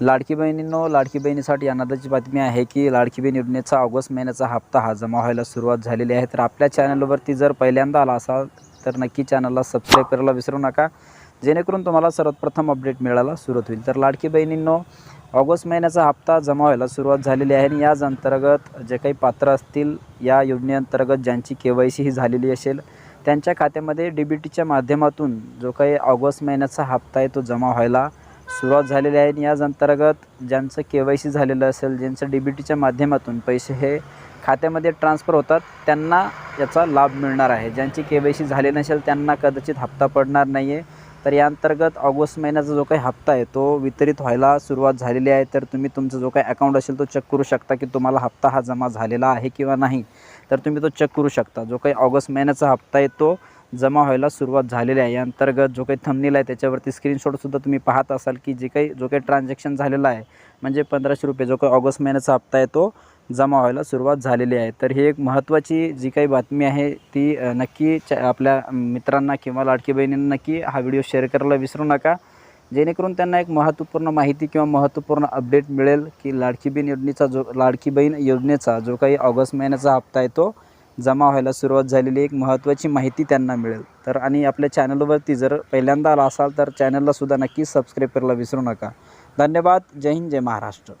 लाडकी बहिणींनो लाडकी बहिणीसाठी आनंदाची बातमी आहे की लाडकी बहीण योजनेचा ऑगस्ट महिन्याचा हप्ता हा जमा व्हायला सुरुवात झालेली आहे. तर आपल्या चॅनलवरती जर पहिल्यांदा आला असाल तर नक्की चॅनलला सबस्क्राईब करायला विसरू नका. जेणेकरून तुम्हाला सर्वप्रथम अपडेट मिळायला सुरुवात होईल. तर लाडकी बहिणींनो ऑगस्ट महिन्याचा हप्ता जमा व्हायला सुरुवात झालेली आहे आणि याच अंतर्गत जे काही पात्र असतील या योजनेअंतर्गत ज्यांची के वाय सी ही झालेली असेल त्यांच्या खात्यामध्ये डी बी टीच्या माध्यमातून जो काही ऑगस्ट महिन्याचा हप्ता आहे तो जमा व्हायला सुरुवात झालेली आहे आणि याच अंतर्गत ज्यांचं के वाय सी झालेलं असेल ज्यांचं डी बी टीच्या माध्यमातून पैसे हे खात्यामध्ये ट्रान्सफर होतात त्यांना याचा लाभ मिळणार आहे. ज्यांची के वाय सी झाली नसेल त्यांना कदाचित हप्ता पडणार नाही आहे तर या अंतर्गत ऑगस्ट महिन्याचा जो काही हप्ता आहे तो वितरित व्हायला सुरुवात झालेली आहे. तर तुम्ही तुमचा जो काही अकाउंट असेल तो चेक करू शकता की तुम्हाला हप्ता हा जमा झालेला आहे किंवा नाही. तर तुम्ही तो चेक करू शकता. जो काही ऑगस्ट महिन्याचा हप्ता आहे तो जमा व्हायला सुरुवात झालेली आहे. या अंतर्गत जो काही थंबनेल आहे त्याच्यावरती स्क्रीनशॉटसुद्धा तुम्ही पाहत असाल की जे काही जो काही ट्रान्झॅक्शन झालेलं आहे म्हणजे पंधराशे रुपये जो काही ऑगस्ट महिन्याचा हप्ता आहे तो जमा व्हायला सुरुवात झालेली आहे. तर ही एक महत्त्वाची जी काही बातमी आहे ती नक्की आपल्या मित्रांना किंवा लाडकी बहिणींना नक्की हा व्हिडिओ शेअर करायला विसरू नका. जेणेकरून त्यांना एक महत्त्वपूर्ण माहिती किंवा महत्त्वपूर्ण अपडेट मिळेल की लाडकी बहीण योजनेचा जो लाडकी बहीण योजनेचा जो काही ऑगस्ट महिन्याचा हप्ता आहे तो जमा व्हायला सुरुवात झालेली एक महत्त्वाची माहिती त्यांना मिळेल. तर आणि आपल्या चॅनलवरती जर पहिल्यांदा आला असाल तर चॅनललासुद्धा नक्की सबस्क्राईब करायला विसरू नका. धन्यवाद. जय हिंद जय महाराष्ट्र.